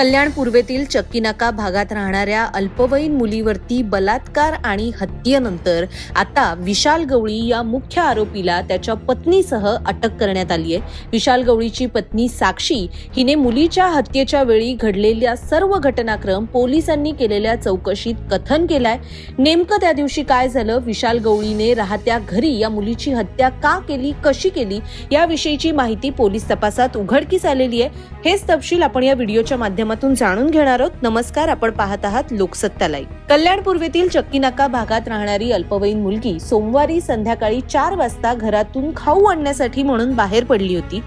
कल्याण पूर्वेतील चक्कीनाका भागात राहणाऱ्या अल्पवयीन मुलीवरती बलात्कार आणि हत्येनंतर आता विशाल गवळी या मुख्य आरोपीला त्याच्या पत्नीसह अटक करण्यात आली आहे. विशाल गवळीची पत्नी साक्षी हिने मुलीच्या हत्येच्या वेळी घडलेल्या सर्व घटनाक्रम पोलिसांनी केलेल्या चौकशीत कथन केलाय. नेमकं त्या दिवशी काय झालं? विशाल गवळीने राहत्या घरी या मुलीची हत्या का केली? कशी केली? याविषयीची माहिती पोलीस तपासात उघडकीस आलेली आहे. हेच तपशील आपण या व्हिडिओच्या माध्यमातून जाणून घेणार आहोत. नमस्कार आपण पाहत आहात लोकसत्ता लाईव्ह कल्याण पूर्वेतील चक्कीनाका भागात राहणारी अल्पवयीन मुलगी सोमवारी संध्याकाळी चार वाजता घरातून खाऊ आणण्यासाठी म्हणून बाहेर पडली होती.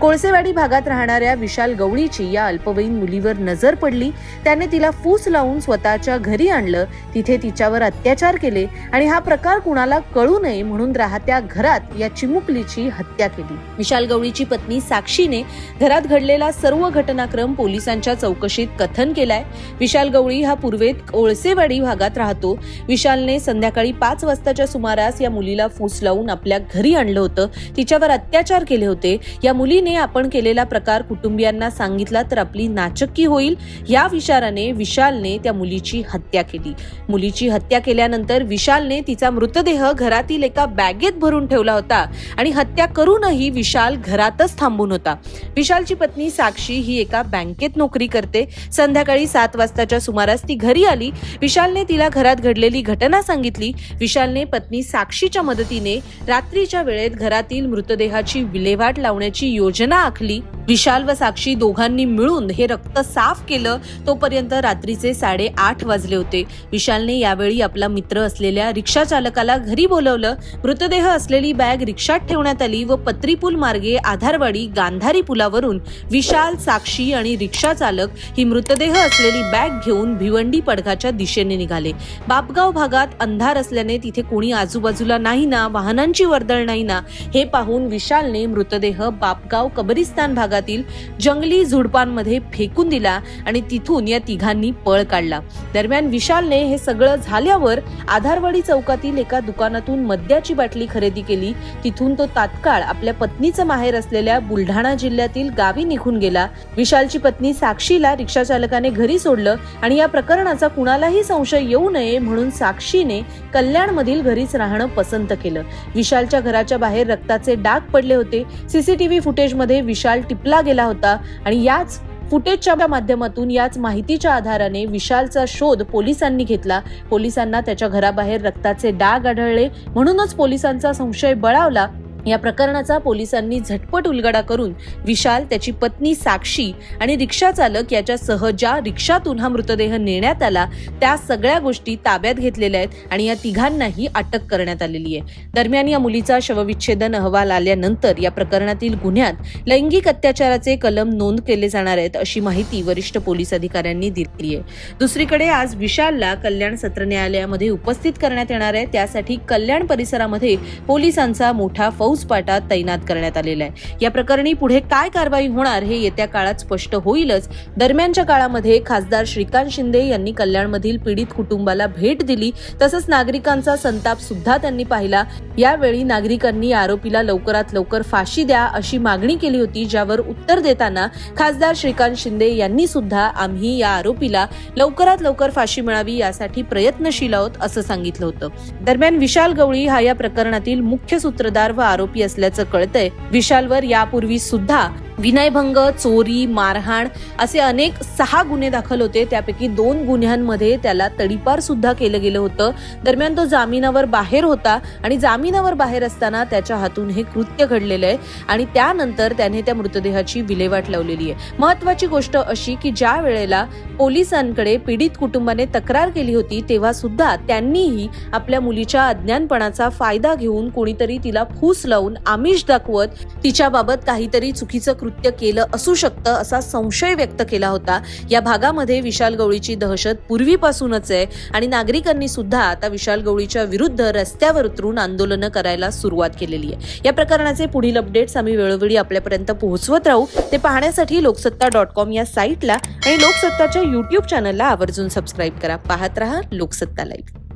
कोळसेवाडी भागात राहणाऱ्या विशाल गवळीची या अल्पवयीन मुलीवर नजर पडली. त्याने तिला फूस लावून स्वतःच्या घरी आणलं. तिथे तिच्यावर अत्याचार केले आणि हा प्रकार कुणाला कळू नये म्हणून राहत्या घरात या चिमुकलीची हत्या केली. विशाल गवळीची पत्नी साक्षीने घरात घडलेला सर्व घटनाक्रम पोलिसांच्या चौकशीत कथन केलाय. विशाल गवळी हा पूर्वेत कोळसेवाडी भागात राहतो. विशालने संध्याकाळी पाच वाजताच्या सुमारास या मुलीला फूस लावून आपल्या घरी आणलं होतं. तिच्यावर अत्याचार केले होते. या मुलीने आपण केलेला प्रकार कुटुंबियांना सांगितला तर आपली नाचक्की होईल. या विचाराने विशालने त्या मुलीची हत्या केली. मुलीची हत्या केल्यानंतर विशालने तिचा मृतदेह घरातील एका बॅगेत भरून ठेवला होता आणि हत्या करूनही विशाल घरातच थांबून होता. विशालची पत्नी साक्षी ही एका बँकेत नोकरी करते. संध्याकाळी सात वाजताच्या सुमारास ती घरी आली. विशाल विशालने तिला घरात घडलेली घटना सांगितली. विशालने पत्नी साक्षीच्या मदतीने रात्रीच्या वेळेत घरातील मृतदेहाची विल्हेवाट लावण्याची योजना आखली. विशाल व साक्षी दोघांनी मिळून हे रक्त साफ केलं तोपर्यंत रात्रीचे साडेआठ वाजले होते. विशालने यावेळी आपला मित्र असलेल्या रिक्षा चालकाला घरी बोलवलं. मृतदेह असलेली बॅग रिक्षात ठेवण्यात आली व पत्रीपूल मार्गे आधारवाडी गांधारी पुलावरून विशाल साक्षी आणि रिक्षा चालक ही मृतदेह असलेली बॅग घेऊन भिवंडी पडघाच्या दिशेने निघाले. बापगाव भागात अंधार असल्याने तिथे कोणी आजूबाजूला नाही ना वाहनांची वर्दळ नाही ना हे पाहून विशालने मृतदेह बापगाव कबरिस्तान भागातील जंगली झुडपांमध्ये फेकून दिला आणि तिथून या तिघांनी पळ काढला. दरम्यान विशालने हे सगळं झाल्यावर आधारवाडी चौकातील एका दुकानातून मद्याची बाटली खरेदी केली. तिथून तो तात्काळ आपल्या पत्नीचं माहेर असलेल्या बुलढाणा जिल्ह्यातील गावी निघून गेला. विशालची पत्नी साक्षीला रिक्षा चालकाने घरी सोडलं आणि या प्रकरणाचा कुणालाही संशय येऊ नये म्हणून साक्षीने कल्याणमधील घरीच राहणं पसंत केलं. विशालच्या घराच्या बाहेर रक्ताचे डाग पडले होते. सीसीटीव्ही फुटेजमध्ये विशाल टिपला गेला होता आणि याच फुटेजच्या माध्यमातून याच माहितीच्या आधाराने विशालचा शोध पोलिसांनी घेतला. पोलिसांना त्याच्या घराबाहेर रक्ताचे डाग आढळले. म्हणूनच पोलिसांचा संशय बळावला. या प्रकरणाचा पोलिसांनी झटपट उलगडा करून विशाल त्याची पत्नी साक्षी आणि रिक्षा चालक याच्यासह ज्या रिक्षातून हा मृतदेह नेण्यात आला त्या सगळ्या गोष्टी ताब्यात घेतलेल्या आहेत आणि या तिघांनाही अटक करण्यात आलेली आहे. दरम्यान या मुलीचा शवविच्छेदन अहवाल आल्यानंतर या प्रकरणातील गुन्ह्यात लैंगिक अत्याचाराचे कलम नोंद केले जाणार आहेत अशी माहिती वरिष्ठ पोलीस अधिकाऱ्यांनी दिली आहे. दुसरीकडे आज विशालला कल्याण सत्र न्यायालयामध्ये उपस्थित करण्यात येणार आहे. त्यासाठी कल्याण परिसरामध्ये पोलिसांचा मोठा फौज फौजपाटा तैनात करण्यात आलेला आहे. या प्रकरणी पुढे काय कारवाई होणार हे येत्या काळात स्पष्ट होईलच. दरम्यानच्या काळामध्ये खासदार श्रीकांत शिंदे यांनी कल्याणमधील पीडित कुटुंबाला भेट दिली तसंच नागरिकांचा संताप सुद्धा त्यांनी पाहिला. यावेळी नागरिकांनी आरोपीला लवकरात लवकर फाशी द्या अशी मागणी केली होती ज्यावर उत्तर देताना खासदार श्रीकांत शिंदे यांनी सुद्धा आम्ही या आरोपीला लवकरात लवकर फाशी मिळावी यासाठी प्रयत्नशील आहोत असं सांगितलं होतं. दरम्यान विशाल गवळी हा या प्रकरणातील मुख्य सूत्रधार व आरोपी असल्याचं कळतंय. विशालवर यापूर्वी सुद्धा विनयभंग चोरी मारहाण असे अनेक सहा गुन्हे दाखल होते. त्यापैकी दोन गुन्ह्यांमध्ये त्याला तडीपार सुद्धा केलं गेलं होतं. दरम्यान तो जामिनावर बाहेर होता आणि जामिनावर बाहेर असताना त्याच्या हातून हे कृत्य घडलेलं आहे आणि त्यानंतर त्याने त्या मृतदेहाची विल्हेवाट लावलेली आहे. महत्वाची गोष्ट अशी की ज्या वेळेला पोलिसांकडे पीडित कुटुंबाने तक्रार केली होती तेव्हा सुद्धा त्यांनीही आपल्या मुलीच्या अज्ञानपणाचा फायदा घेऊन कोणीतरी तिला फूस लावून आमिष दाखवत तिच्याबाबत काहीतरी चुकीचं कृत्य केलं असू शकतं असा संशय व्यक्त केला होता. या भागामध्ये विशाल गवळीची दहशत पूर्वीपासूनच आहे आणि नागरिकांनी सुद्धा आता विशाल गवळीच्या विरुद्ध रस्त्यावर उतरून आंदोलनं करायला सुरुवात केलेली आहे. या प्रकरणाचे पुढील अपडेट्स आम्ही वेळोवेळी आपल्यापर्यंत पोहोचवत राहू. ते पाहण्यासाठी लोकसत्ता डॉट कॉम या साईटला आणि लोकसत्ताच्या युट्यूब चॅनलला आवर्जून सबस्क्राईब करा. पाहत रहा लोकसत्ता लाईव्ह.